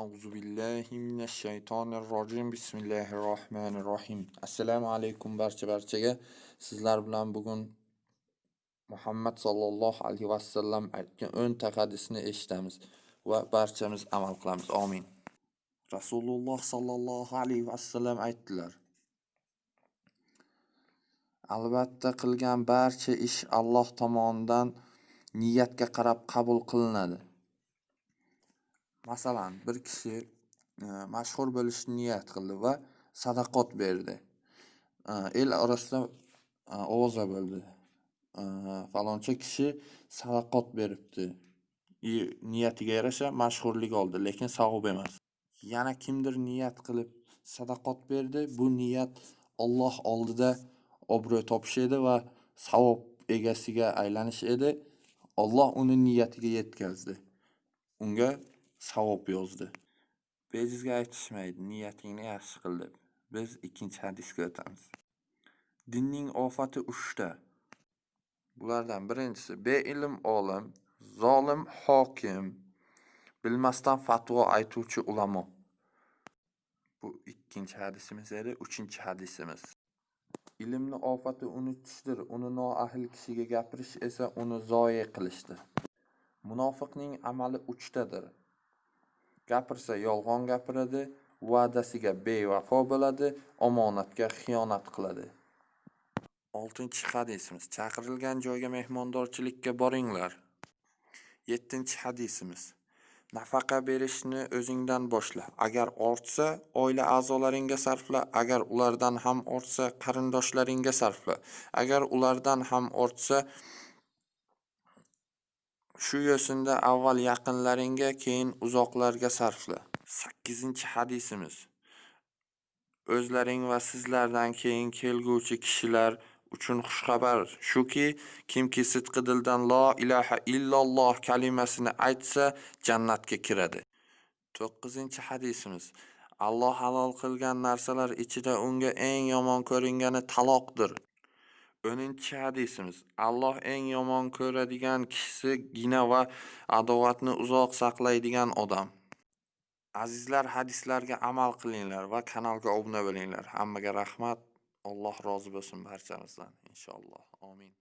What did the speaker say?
Auzu billahi mineşşeytanirracim. Bismillahirrahmanirrahim. Esselamu aleyküm berçe berçege. Sizler bilan bugun Muhammed sallallohu alayhi va sallam aytgan o'ng taqadisini eshitamiz va barchamiz amal qilamiz. Amin. Rasululloh sallallohu alayhi va sallam aytdilar: Albatta qilgan barcha ish Alloh tomonidan niyatga qarab qabul qilinadi masalan bir kishi e, mashhur bo'lishni niyat qildi va sadaqot berdi E, el orasida e, ovoza bo'ldi E, faloncha kishi sadaqot beribdi niyatiga yarasha mashhurlik oldi lekin savob emas. Yana kimdir niyat qilib sadaqot berdi bu niyat Alloh oldida obro' topish edi va savob egasiga aylanish edi. Alloh uni niyatiga yetkazdi. Unga savob yozdi. Bejizga aytishmaydi niyatingni yaxshi qil deb. Biz ikkinchi hadisga o'tamiz. Dinning ofati uchta. Bulardan birinchisi beilm olim zolim hokim bilmasdan fatvo aytuvchi ulamo. Bu ikkinchi hadisimiz edi uchinchi hadisimiz. Ilmni ofati unutishdir uni noahil kishiga gapirish esa uni zoye qilishdir. Munofiqning amali uchtadir. Gapirsa yolg'on gapiradi va'dasiga bevafo bo'ladi omonatga xiyonat qiladi. Oltinchi hadisimiz chaqirilgan joyga mehmondorchilikka boringlar. Yettinchi hadisimiz nafaqa berishni o'zingdan boshla. Agar ortsa oila a'zolaringga sarfla. Agar ulardan ham ortsa qarindoshlaringga sarfla. Agar ulardan ham ortsa shu yo'sinda avval yaqinlaringga keyin uzoqlarga sarfla. Sakkizinchi hadisimiz. O'zlaring va sizlardan keyin kelguvchi kishilar uchun xushxabar. Shuki kimki sidqi dildan lo ilaha illalloh kalimasini aytsa jannatga kiradi. To'qqizinchi hadisimiz. Alloh halol qilgan narsalar ichida unga eng yomon ko'ringani taloqdir. O'ninchi hadisimiz Alloh eng yomon ko'radigan kishisi gina va adovatni uzoq saqlaydigan odam. Azizlar hadislarga amal qilinglar va kanalga obuna bo'linglar. Hammaga rahmat. Alloh rozi bo'lsin barchamizdan. İnshaalloh. Omin